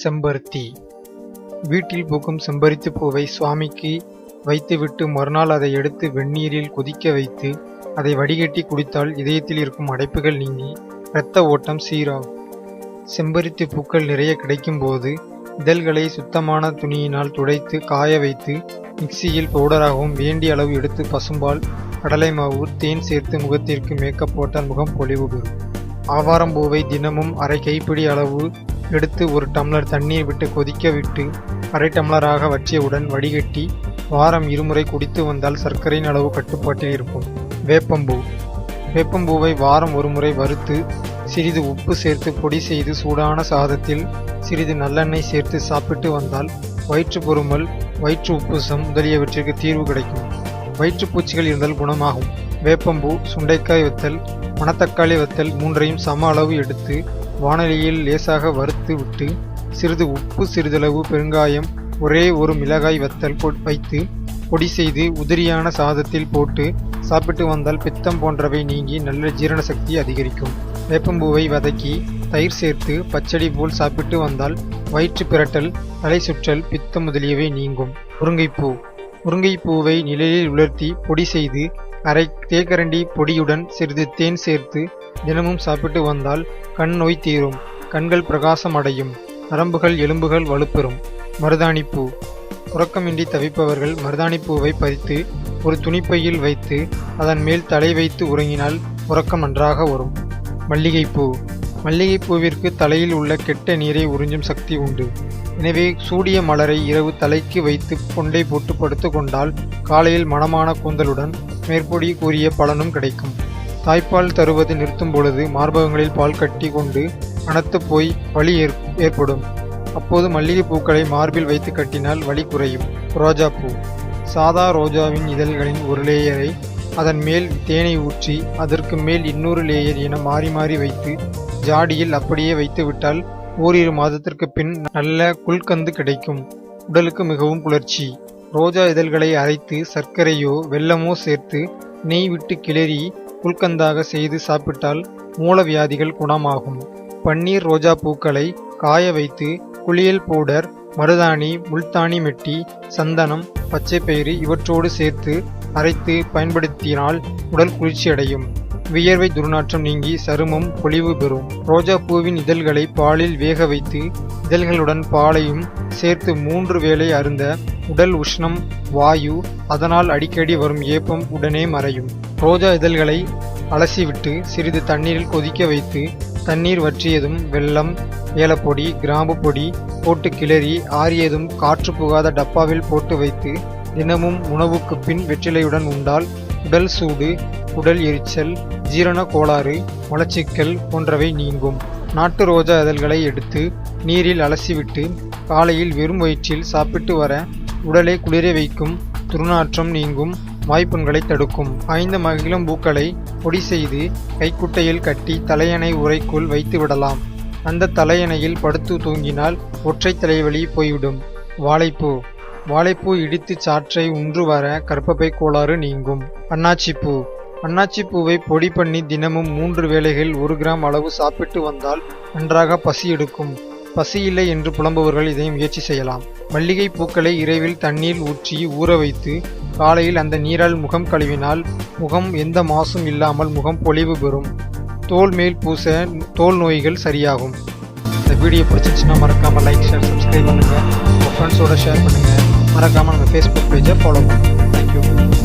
செம்பருத்தி. வீட்டில் பூக்கும் செம்பருத்தி பூவை சுவாமிக்கு வைத்துவிட்டு மறுநாள் அதை எடுத்து வெந்நீரில் கொதிக்க வைத்து அதை வடிகட்டி குடித்தால் இதயத்தில் இருக்கும் அடைப்புகள் நீங்கி இரத்த ஓட்டம் சீராகும். செம்பருத்தி பூக்கள் நிறைய கிடைக்கும்போது இதழ்களை சுத்தமான துணியினால் துடைத்து காய வைத்து மிக்சியில் பவுடராகவும் வேண்டிய அளவு எடுத்து பசும்பால் கடலை மாவு தேன் சேர்த்து முகத்திற்கு மேக்கப் போட்டால் முகம் பொலிவு பெறும். ஆவாரம் பூவை தினமும் அரை கைப்பிடி அளவு எடுத்து ஒரு டம்ளர் தண்ணீர் விட்டு கொதிக்க விட்டு அரை டம்ளராக வச்சியவுடன் வடிகட்டி வாரம் இருமுறை குடித்து வந்தால் சர்க்கரையின் அளவு கட்டுப்பாட்டில் இருக்கும். வேப்பம்பூ. வேப்பம்பூவை வாரம் ஒரு முறை வறுத்து சிறிது உப்பு சேர்த்து பொடி செய்து சூடான சாதத்தில் சிறிது நல்லெண்ணெய் சேர்த்து சாப்பிட்டு வந்தால் வயிற்று பொறுமல் வயிற்று உப்புசம் முதலியவற்றிற்கு தீர்வு கிடைக்கும். வயிற்றுப்பூச்சிகள் இருந்தால் குணமாகும். வேப்பம்பூ சுண்டைக்காய் வத்தல் மணத்தக்காளி வத்தல் மூன்றையும் சம அளவு எடுத்து வானலியில் லேசாக வறுத்து விட்டு சிறிது உப்பு சிறிதளவு பெருங்காயம் ஒரே ஒரு மிளகாய் வத்தல் பொ- வைத்து பொடி செய்து உதிரியான சாதத்தில் போட்டு சாப்பிட்டு வந்தால் பித்தம் போன்றவை நீங்கி நல்ல ஜீரண சக்தி அதிகரிக்கும். வேப்பம்பூவை வதக்கி தயிர் சேர்த்து பச்சடி போல் சாப்பிட்டு வந்தால் வயிற்று பிரட்டல் தலை சுற்றல் பித்தம் முதலியவை நீங்கும். முருங்கைப்பூ. முருங்கைப்பூவை நிழலில் உலர்த்தி பொடி செய்து அரை தேக்கரண்டி பொடியுடன் சிறிது தேன் சேர்த்து தினமும் சாப்பிட்டு வந்தால் கண் நோய் தீரும் கண்கள் பிரகாசம் அடையும் நரம்புகள் எலும்புகள் வலுப்பெறும். மருதாணிப்பூ. உறக்கமின்றி தவிப்பவர்கள் மருதாணிப்பூவை பறித்து ஒரு துணிப்பையில் வைத்து அதன் மேல் தலை வைத்து உறங்கினால் உறக்கம் நன்றாக வரும். மல்லிகைப்பூ. மல்லிகைப்பூவிற்கு தலையில் உள்ள கெட்ட நீரை உறிஞ்சும் சக்தி உண்டு. எனவே சூடிய மலரை இரவு தலைக்கு வைத்து கொண்டை போட்டு படுத்துக் கொண்டால் காலையில் மணமான கூந்தலுடன் மேற்பொடி கூறிய பலனும் கிடைக்கும். தாய்ப்பால் தருவது நிறுத்தும் பொழுது மார்பகங்களில் பால் கட்டி கொண்டு அனத்து போய் வலி ஏற்- ஏற்படும். அப்போது மல்லிகை பூக்களை மார்பில் வைத்து கட்டினால் வலி குறையும். ரோஜாப்பூ சாதா ரோஜாவின் இதழ்களின் ஒரு லேயரை அதன் மேல் தேனை ஊற்றி அதற்கு மேல் இன்னொரு லேயர் என மாறி மாறி வைத்து ஜாடியில் அப்படியே வைத்துவிட்டால் ஓரிரு மாதத்திற்கு பின் நல்ல குல்கந்து கிடைக்கும். உடலுக்கு மிகவும் குளிர்ச்சி ரோஜா இதழ்களை அரைத்து சர்க்கரையோ வெல்லமோ சேர்த்து நெய் விட்டு கிளறி குல்கந்தாக செய்து சாப்பிட்டால் மூலவியாதிகள் குணமாகும். பன்னீர் ரோஜா பூக்களை காய வைத்து குளியல் பவுடர் மருதாணி முல்தானி மெட்டி சந்தனம் பச்சைப்பயிறு இவற்றோடு சேர்த்து அரைத்து பயன்படுத்தினால் உடல் குளிர்ச்சி அடையும் வியர்வை துர்நாற்றம் நீங்கி சருமம் பொலிவு பெறும். ரோஜா பூவின் இதழ்களை பாலில் வேக வைத்து இதழ்களுடன் பாலையும் சேர்த்து மூன்று வேளை அருந்த உடல் உஷ்ணம் வாயு அதனால் அடிக்கடி வரும் ஏப்பம் உடனே மறையும். ரோஜா இதழ்களை அலசிவிட்டு சிறிது தண்ணீரில் கொதிக்க வைத்து தண்ணீர் வற்றியதும் வெல்லம் ஏலப்பொடி கிராம்பு பொடி போட்டு கிளறி ஆறியதும் காற்று புகாத டப்பாவில் போட்டு வைத்து தினமும் உணவுக்கு பின் வெற்றிலையுடன் உண்டால் உடல் சூடு உடல் எரிச்சல் ஜீரண கோளாறு மலச்சிக்கல் போன்றவை நீங்கும். நாட்டு ரோஜா இதழ்களை எடுத்து நீரில் அலசிவிட்டு காலையில் வெறும் வயிற்றில் சாப்பிட்டு வர உடலை குளிர வைக்கும் துர்நாற்றம் நீங்கும் வாய்ப்புண்களை தடுக்கும். ஐந்து மகிழும் பூக்களை பொடி செய்து கைக்குட்டையில் கட்டி தலையணை உரைக்குள் வைத்து விடலாம். அந்த தலையணையில் படுத்து தூங்கினால் ஒற்றை தலைவலி போய்விடும். வாழைப்பூ. வாழைப்பூ இடித்து சாற்றை உன்று வர கற்பப்பை கோளாறு நீங்கும். அன்னாச்சிப்பூ. அன்னாச்சிப்பூவை பொடி பண்ணி தினமும் மூன்று வேளைகள் ஒரு கிராம் அளவு சாப்பிட்டு வந்தால் நன்றாக பசி எடுக்கும். பசி இல்லை என்று புலம்புவர்கள் இதை முயற்சி செய்யலாம். மல்லிகை பூக்களை இரவில் தண்ணீர் ஊற்றி ஊற வைத்து காலையில் அந்த நீரால் முகம் கழுவினால் முகம் எந்த மாசும் இல்லாமல் முகம் பொலிவு பெறும். தோல் மேல் பூச தோல் நோய்கள் சரியாகும். இந்த வீடியோ பிடிச்சிருச்சுன்னா மறக்காமல் லைக் ஷேர் சப்ஸ்கிரைப் பண்ணுங்கள் உங்கள் ஃப்ரெண்ட்ஸோட ஷேர் பண்ணுங்கள் மறக்காமல் நம்ம ஃபேஸ்புக் பேஜை ஃபாலோ பண்ணுங்க.